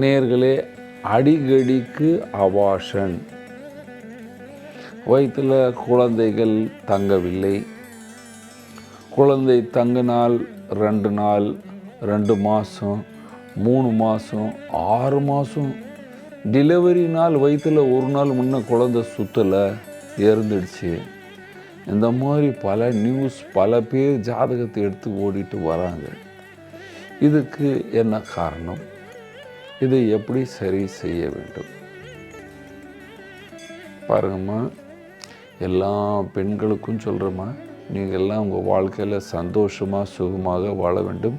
நேர்களே அடிக்கடிக்கு அவாஷன். வயிற்றில் குழந்தைகள் தங்கவில்லை. குழந்தை தங்கினால் ரெண்டு நாள் ரெண்டு மாதம் மூணு மாதம் ஆறு மாதம் டெலிவரி நாள் வயிற்றில் ஒரு நாள் முன்ன குழந்தை சுத்தலை இறந்துடுச்சு இந்த மாதிரி பல நியூஸ் பல பேர் ஜாதகத்தை எடுத்து ஓடிட்டு வராங்க. இதுக்கு என்ன காரணம்? இதை எப்படி சரி செய்ய வேண்டும்? பாருங்கம்மா எல்லா பெண்களுக்கும் சொல்கிறேம்மா நீங்கள் எல்லாம் உங்கள் வாழ்க்கையில் சந்தோஷமாக சுகமாக வாழ வேண்டும்.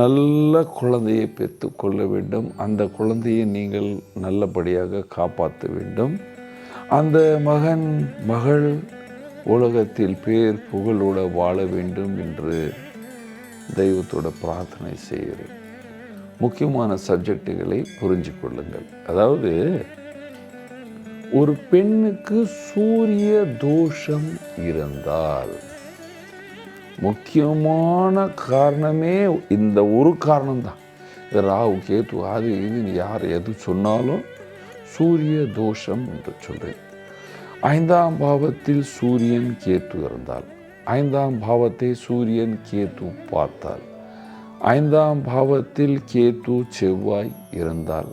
நல்ல குழந்தையை பெற்றுக்கொள்ள வேண்டும். அந்த குழந்தையை நீங்கள் நல்லபடியாக காப்பாற்ற வேண்டும். அந்த மகன் மகள் உலகத்தில் பேர் புகழோட வாழ வேண்டும் என்று தெய்வத்தோட பிரார்த்தனை செய்கிறேன். முக்கியமான சப்ஜெக்டுகளை புரிஞ்சு கொள்ளுங்கள் அதாவது ஒரு பெண்ணுக்கு சூரிய தோஷம் இருந்தால் முக்கியமான காரணமே இந்த ஒரு காரணம்தான். இது ராகு கேத்து அது இது யார் எது சொன்னாலும் சூரிய தோஷம் என்று சொல்கிறேன் ஐந்தாம் பாவத்தில் சூரியன் கேத்து இருந்தால் ஐந்தாம் பாவத்தை சூரியன் கேத்து பார்த்தால் ஐந்தாம் பாவத்தில் கேத்து செவ்வாய் இருந்தால்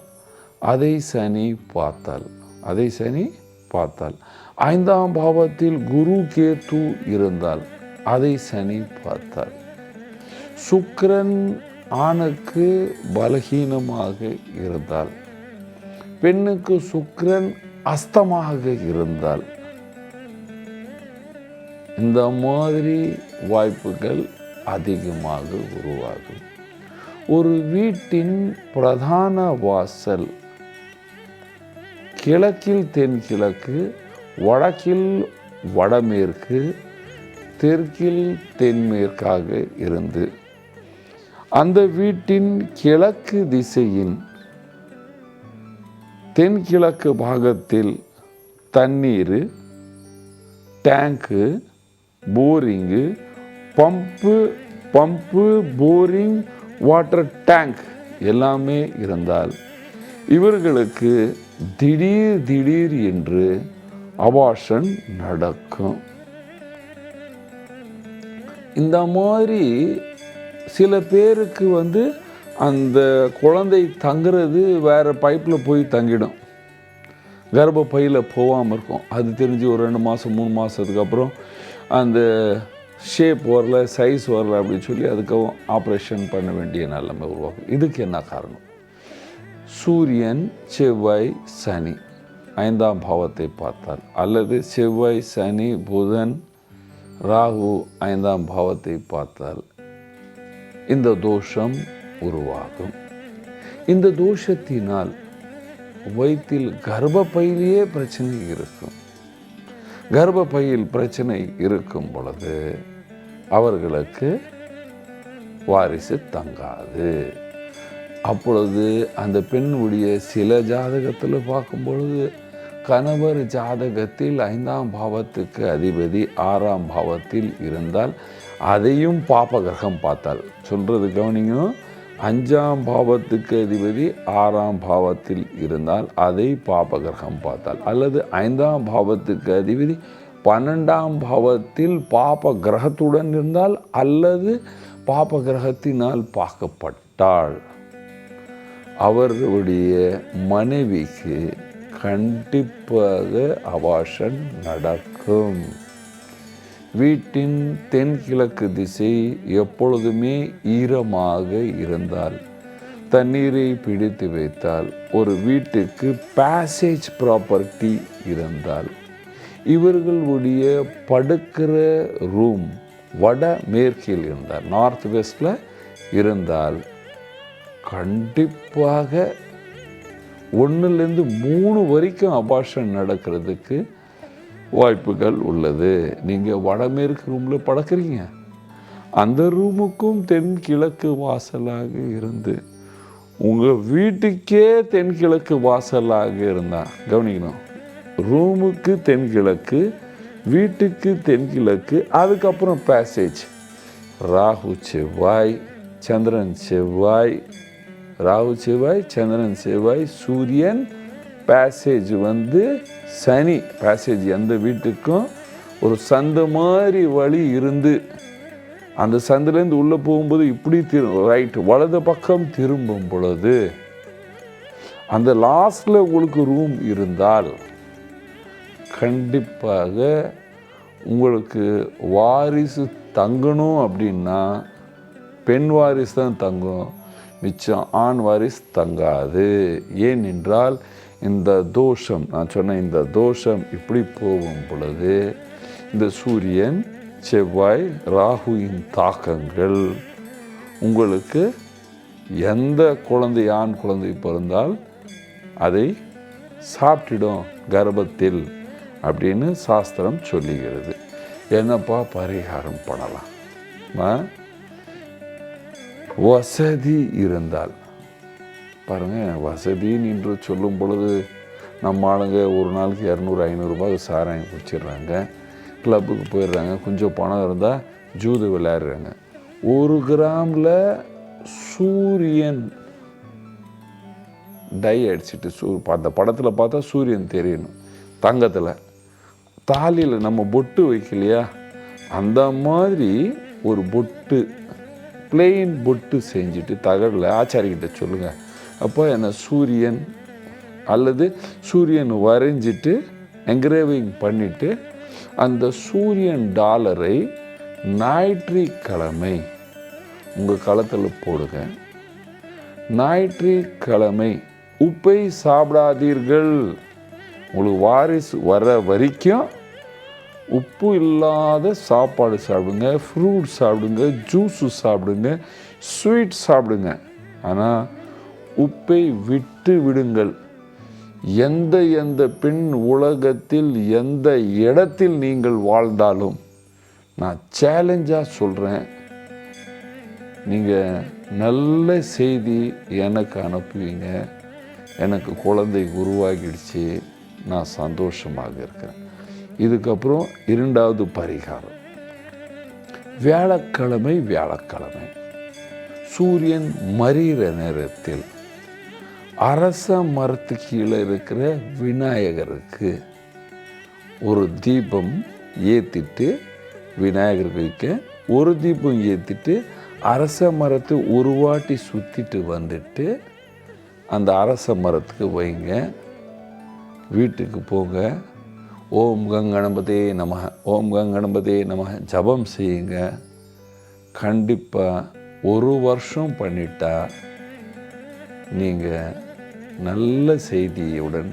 அதை சனி பார்த்தால் அதை சனி பார்த்தால். ஐந்தாம் பாவத்தில் குரு கேத்து இருந்தால் அதை சனி பார்த்தால். சுக்கரன் ஆணுக்கு பலகீனமாக இருந்தால் பெண்ணுக்கு சுக்கரன் அஸ்தமாக இருந்தால். இந்த மாதிரி வாய்ப்புகள் அதிகமாக உருவாகும். ஒரு வீட்டின் பிரதான வாசல் கிழக்கில் தென்கிழக்கு வடக்கில் வடமேற்கு தெற்கில் தென்மேற்காக இருந்து. அந்த வீட்டின் கிழக்கு திசையின் தென்கிழக்கு பாகத்தில் தண்ணீர் tank boring pump pump boring water tank எல்லாமே இருந்தால் இவர்களுக்கு திடீர் திடீர் என்று அபாஷன் நடக்கும். இந்த மாதிரி சில பேருக்கு வந்து அந்த குழந்தை தங்குறது வேறு பைப்பில் போய் தங்கிடும். கர்ப்பப்பையில் போகாமல் இருக்கும். அது தெரிஞ்சு ஒரு ரெண்டு மாதம் மூணு மாதத்துக்கு அப்புறம் அந்த ஷேப் வரல சைஸ் வரல அப்படின்னு சொல்லி அதுக்கு ஆப்ரேஷன் பண்ண வேண்டிய நிலைமை உருவாகும். இதுக்கு என்ன காரணம்? சூரியன் செவ்வாய் சனி ஐந்தாம் பாவத்தை பார்த்தால் அல்லது செவ்வாய் சனி புதன் ராகு ஐந்தாம் பாவத்தை பார்த்தால் இந்த தோஷம் உருவாகும். இந்த தோஷத்தினால் வயிற்றில் கர்ப்பப்பையிலேயே பிரச்சனை இருக்கும். கர்ப்பப்பையில் பிரச்சனை இருக்கும் பொழுது அவர்களுக்கு வாரிசு தங்காது. அப்பொழுது அந்த பெண்ணுடைய சில ஜாதகத்தில் பார்க்கும் பொழுது கணவர் ஜாதகத்தில் ஐந்தாம் பாவத்துக்கு அதிபதி ஆறாம் பாவத்தில் இருந்தால் அதையும் பாப்ப கிரகம் பார்த்தால். சொல்கிறது கவனிங்க. அஞ்சாம் பாவத்துக்கு அதிபதி ஆறாம் பாவத்தில் இருந்தால் அதை பாப்ப கிரகம் பார்த்தால். அல்லது ஐந்தாம் பாவத்துக்கு அதிபதி பன்னெண்டாம் பாவத்தில் பாப்ப கிரகத்துடன் இருந்தால் அல்லது பாப்ப கிரகத்தினால் பார்க்கப்பட்டாள். அவர்களுடைய மனைவிக்கு கண்டிப்பாக அவாஷன் நடக்கும். வீட்டின் தென்கிழக்கு திசை எப்பொழுதுமே ஈரமாக இருந்தால் தண்ணீரை பிடித்து வைத்தால் ஒரு வீட்டுக்கு பேசேஜ் ப்ராப்பர்ட்டி இருந்தால் இவர்களுடைய படுக்கிற ரூம் வட மேற்கில் இருந்தார். நார்த் வெஸ்டில் இருந்தால் கண்டிப்பாக ஒன்றுலேருந்து மூணு வரைக்கும் அபாஷன் நடக்கிறதுக்கு வாய்ப்புகள் உள்ளது. நீங்கள் வடமேற்கு ரூமில் படக்கிறீங்க. அந்த ரூமுக்கும் தென்கிழக்கு வாசலாக இருந்து உங்கள் வீட்டுக்கே தென்கிழக்கு வாசலாக இருந்தால் கவனிக்கணும். ரூமுக்கு தென்கிழக்கு வீட்டுக்கு தென்கிழக்கு அதுக்கப்புறம் பேசேஜ் ராகு செவ்வாய் சந்திரன் செவ்வாய் ராகு செவ்வாய் சந்திரன் செவ்வாய் சூரியன் பேசேஜ் வந்து சனி. பேசேஜ் எந்த வீட்டுக்கும் ஒரு சந்து மாதிரி வழி இருந்து அந்த சந்திலேருந்து உள்ளே போகும்போது இப்படி திரு ரைட் வலது பக்கம் திரும்பும் பொழுது அந்த லாஸ்டில் உங்களுக்கு ரூம் இருந்தால் கண்டிப்பாக உங்களுக்கு வாரிசு தங்கணும் அப்படின்னா பெண் வாரிசு தான் தங்கும். மிச்சம் ஆண் வாரிசு தங்காது. ஏனென்றால் இந்த தோஷம் நான் சொன்ன இந்த தோஷம் இப்படி போகும் பொழுது இந்த சூரியன் செவ்வாய் ராகுவின் தாக்கங்கள் உங்களுக்கு எந்த குழந்தை ஆண் குழந்தை பிறந்தால் அதை சாப்பிட்டிடும் கர்ப்பத்தில். அப்படின்னு சாஸ்திரம் சொல்லுகிறது. என்னப்பா பரிகாரம் பண்ணலாம்? வசதி இருந்தால். பாருங்க வசதின்னு என்று சொல்லும் பொழுது நம்ம ஆளுங்க ஒரு நாளைக்கு இரநூறு ஐநூறுரூபா சாராயம் குடிச்சிடுறாங்க. கிளப்புக்கு போயிடுறாங்க. கொஞ்சம் பணம் இருந்தால் ஜூது விளையாடுறாங்க. ஒரு கிராமில் சூரியன் டை அடிச்சிட்டு சூ அந்த படத்தில் பார்த்தா சூரியன் தெரியணும். தங்கத்தில். தாலியில் நம்ம பொட்டு வைக்கலையா? அந்த மாதிரி ஒரு பொட்டு பிளெயின் பொட்டு செஞ்சுட்டு தகடில் ஆச்சாரிக்கிட்ட சொல்லுங்கள் அப்போ என்ன சூரியன் அல்லது சூரியன் வரைஞ்சிட்டு என்கிரேவிங் பண்ணிவிட்டு அந்த சூரியன் டாலரை ஞாயிற்றுக்கிழமை உங்கள் களத்தில் போடுங்க. ஞாயிற்றுக்கிழமை உப்பை சாப்பிடாதீர்கள். உங்களுக்கு வாரிசு வர வரைக்கும் உப்பு இல்லாத சாப்பாடு சாப்பிடுங்க ஃப்ரூட் சாப்பிடுங்க ஜூஸு சாப்பிடுங்க ஸ்வீட் சாப்பிடுங்க. ஆனால் உப்பை விட்டு விடுங்கள். எந்த எந்த பெண் உலகத்தில் எந்த இடத்தில் நீங்கள் வாழ்ந்தாலும் நான் சேலஞ்சாக சொல்கிறேன் நீங்கள் நல்ல செய்தி எனக்கு அனுப்புவீங்க. எனக்கு குழந்தை உருவாகிடுச்சு. நான் சந்தோஷமாக இருக்கிறேன். இதுக்கப்புறம் இரண்டாவது பரிகாரம். வியாழக்கிழமை வியாழக்கிழமை. சூரியன் மறிகிற நேரத்தில் அரச மரத்து கீழே இருக்கிற விநாயகருக்கு ஒரு தீபம் ஏற்றிட்டு விநாயகருக்கு வைக்க ஒரு தீபம் ஏற்றிட்டு அரச மரத்தை ஒரு வாட்டி சுற்றிட்டு வந்துட்டு அந்த அரச மரத்துக்கு வைங்க. வீட்டுக்கு போங்க. ஓம் கங்கணபதே நம ஓம் கங்கணபதே நம ஜபம் செய்யுங்க. கண்டிப்பாக ஒரு வருஷம் பண்ணிட்டா நீங்கள் நல்ல செய்தியுடன்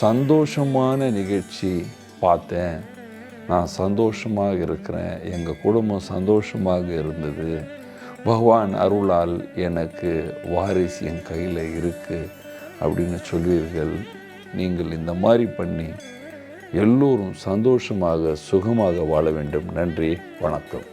சந்தோஷமான நிகழ்ச்சி பார்த்தேன். நான் சந்தோஷமாக இருக்கிறேன். எங்கள் குடும்பம் சந்தோஷமாக இருந்தது. பகவான் அருளால் எனக்கு வாரிசு என் கையில் இருக்குது அப்படின்னு சொல்வீர்கள். நீங்கள் இந்த மாதிரி பண்ணி எல்லோரும் சந்தோஷமாக சுகமாக வாழ வேண்டும். நன்றி வணக்கம்.